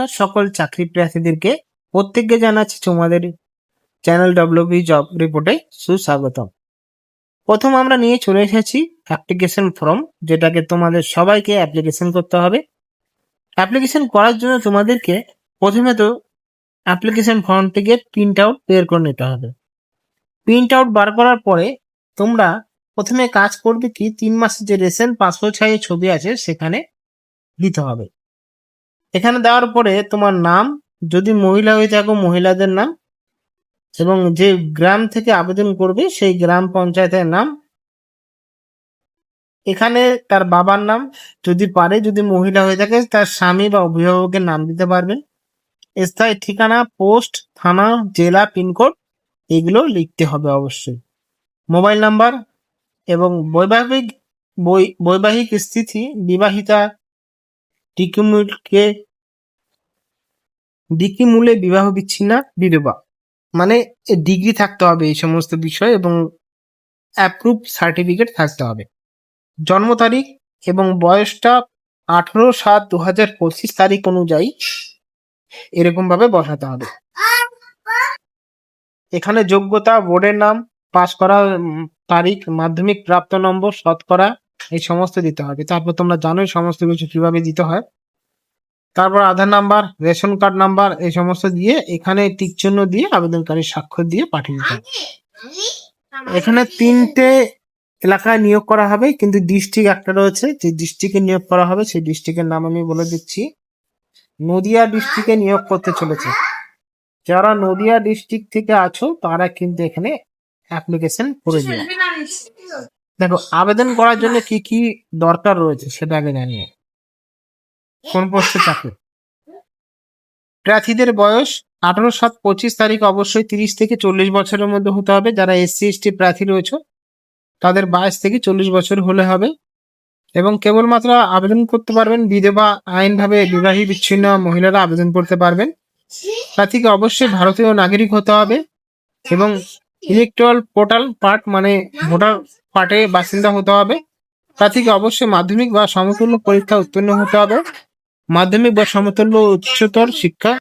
নমস্কার, সকল চাকরি প্রার্থীদেরকে প্রত্যেককে জানাচ্ছি তোমাদের চ্যানেল ডব্লিউবি জব রিপোর্টে সুস্বাগতম। প্রথম আমরা নিয়ে চলে এসেছি অ্যাপ্লিকেশন ফর্ম যেটাকে তোমাদের সবাইকে অ্যাপ্লিকেশন করতে হবে। অ্যাপ্লিকেশন করার জন্য তোমাদেরকে প্রথমে তো অ্যাপ্লিকেশন ফর্ম থেকে প্রিন্ট আউট বের করে নিতে হবে। প্রিন্ট আউট বার করার পরে তোমরা প্রথমে কাজ করবে কি, তিন মাসের যে রেসেন্ট পাসপোর্ট সাইজের ছবি আছে, সেখানে দিতে হবে। এখানে দেওয়ার পরে তোমার নাম, যদি মহিলা হয়ে থাকো, মহিলাদের নাম, এবং যে গ্রাম থেকে আবেদন করবে, সেই গ্রাম পঞ্চায়েতের নাম। এখানে তার বাবার নাম, যদি পারে, যদি মহিলা হয়ে থাকে, তার স্বামী বা অভিভাবকের নাম দিতে পারবেন স্থায়ী ঠিকানা, পোস্ট, থানা, জেলা, পিনকোড, এগুলো লিখতে হবে অবশ্যই। মোবাইল নাম্বার এবং বৈবাহিক বৈবাহিক স্থিতি, বিবাহিতা ডিকিমুলকে ডিকিমূলে বিবাহ বিচ্ছিন্না বিধবা। মানে ডিগ্রি থাকতে হবে এই সমস্ত বিষয় এবং অ্যাপ্রুভ সার্টিফিকেট থাকতে হবে। জন্ম তারিখ এবং বয়সটা আঠারো সাত দু হাজার পঁচিশ তারিখ অনুযায়ী এরকম ভাবে বসাতে হবে। এখানে যোগ্যতা বোর্ডের নাম পাস করা তারিখ, মাধ্যমিক প্রাপ্ত নম্বর, শতকরা এই সমস্ত দিতে হবে। তারপর তোমরা জানোই সমস্ত কিছু কীভাবে দিতে হয়। তারপর Aadhaar number, ration card number এই সমস্ত দিয়ে এখানে টিক চিহ্ন দিয়ে আবেদনকারী স্বাক্ষর দিয়ে পাঠিয়ে দিতে হবে। এখানে তিনটে এলাকায় নিয়োগ করা হবে, কিন্তু ডিস্ট্রিক্ট একটা রয়েছে। যে ডিস্ট্রিক্টে নিয়োগ করা হবে, সেই ডিস্ট্রিক্টের নাম আমি বলে দিচ্ছি। নদিয়া ডিস্ট্রিক্টে নিয়োগ করতে চলেছে। যারা নদিয়া ডিস্ট্রিক্ট থেকে আছো, তারা কিন্তু এখানে অ্যাপ্লিকেশন করে দিও দেখো, আবেদন করার জন্য কি কি দরকার রয়েছে সেটা আগে জানিয়ে কোন পোস্টে চাকরি? প্রার্থীদের বয়স আঠারো, সাত, পঁচিশ তারিখ অবশ্যই তিরিশ থেকে চল্লিশ বছরের মধ্যে হতে হবে। যারা এসসি এসটি প্রার্থী রয়েছে, তাদের বাইশ থেকে চল্লিশ বছর হলে হবে এবং কেবলমাত্র আবেদন করতে পারবেন বিধবা আইনভাবে বিবাহী বিচ্ছিন্ন মহিলারা আবেদন করতে পারবেন। প্রার্থীকে অবশ্যই ভারতীয় নাগরিক হতে হবে এবং ইলেকট্রাল পোর্টাল পার্ট মানে ভোটার পার্টে বাসিন্দা হতে হবে। প্রার্থীকে অবশ্যই মাধ্যমিক বা সমতুল্য পরীক্ষা উত্তীর্ণ হতে হবে। মাধ্যমিক বা সমতুল্য উচ্চতর শিক্ষা।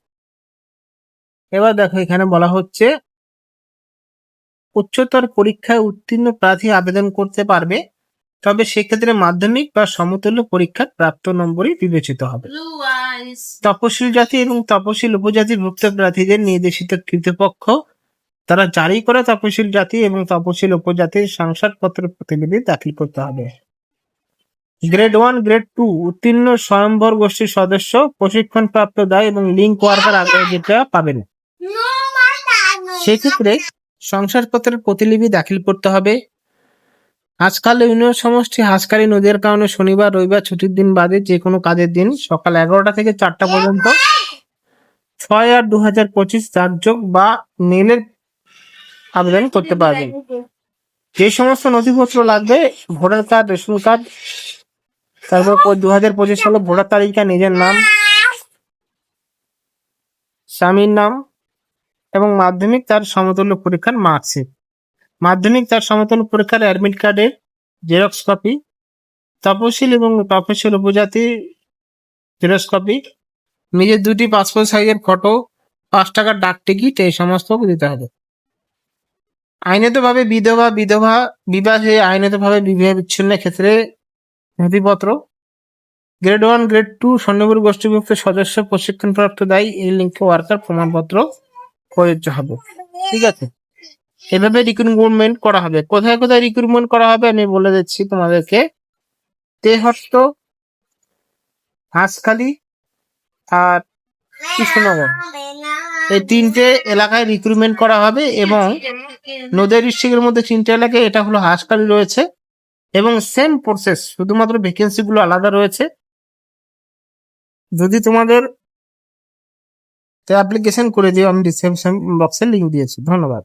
এবার দেখো এখানে বলা হচ্ছে উচ্চতর পরীক্ষায় উত্তীর্ণ প্রার্থী আবেদন করতে পারবে তবে সেক্ষেত্রে মাধ্যমিক বা সমতুল্য পরীক্ষার প্রাপ্ত নম্বরই বিবেচিত হবে। তপশিল জাতি এবং তপশিল উপজাতির ভুক্ত প্রার্থীদের নির্দেশিত কৃতপক্ষ তারা জারি করা তপশিল জাতি এবং তপশিল উপজাতির সংসদপত্র প্রতিনিধি দাখিল করতে হবে। গ্রেড ওয়ান গ্রেড টু উত্তীর্ণ স্বয়ম্বর গোষ্ঠীর সদস্য প্রশিক্ষণ প্রাপ্ত দায় এবং লিঙ্ক ওয়ার্কার আগ্রহ যেটা পাবেন। সেক্ষেত্রে সংসারপত্রের প্রতিলিপি দাখিল করতে হবে। আজকাল ইউনিয়ন সমষ্টি হাসকারি নদীর কারণে শনিবার, রবিবার, ছুটির দিন বাদে যে কোনো কাজের দিন সকাল এগারোটা থেকে চারটা পর্যন্ত ছয় আট দু হাজার পঁচিশ যোগ বা মেলের আবেদন করতে পারবেন যে সমস্ত নথিপত্র লাগবে ভোটার কার্ড রেশন কার্ড তারপর দু হাজার পঁচিশ সালে ভোটার তালিকা নিজের নাম স্বামীর নাম এবং মাধ্যমিক তার সমতুল্য পরীক্ষার মার্কশিট। মাধ্যমিক তার সমতুল্য পরীক্ষার অ্যাডমিট কার্ডের জেরক্স কপি তপশিল এবং তপশিল উপজাতি জেরক্স কপি নিজের দুটি পাসপোর্ট সাইজের ফটো পাঁচ টাকার ডাক টিকিট এই সমস্ত দিতে হবে। আইনতভাবে বিধবা বিধবা, বিবাহে আইনতভাবে বিবাহ বিচ্ছিন্নের ক্ষেত্রে নথিপত্র। গ্রেড ওয়ান গ্রেড টু স্বর্ণপুর গোষ্ঠীভুক্ত সদস্য প্রশিক্ষণপ্রাপ্ত দায়ী এই লিঙ্কে ওয়ার্কার প্রমাণপত্র প্রযোজ্য হবে। ঠিক আছে? এভাবে রিক্রুটমেন্ট করা হবে। কোথায় কোথায় রিক্রুটমেন্ট করা হবে আমি বলে দিচ্ছি তোমাদেরকে। তেহট্ট, হাঁসখালি আর কৃষ্ণনগর। এই তিনটে এলাকায় রিক্রুটমেন্ট করা হবে এবং নদিয়া ডিস্ট্রিক্টের মধ্যে তিনটে এলাকায় এটা হলো হাসকালি রয়েছে এবং সেম প্রসেস শুধুমাত্র ভ্যাকেন্সিগুলো আলাদা রয়েছে। যদি তোমাদের অ্যাপ্লিকেশন করে দিও, আমি ডিসক্রিপশন বক্সে লিঙ্ক দিয়েছি। ধন্যবাদ।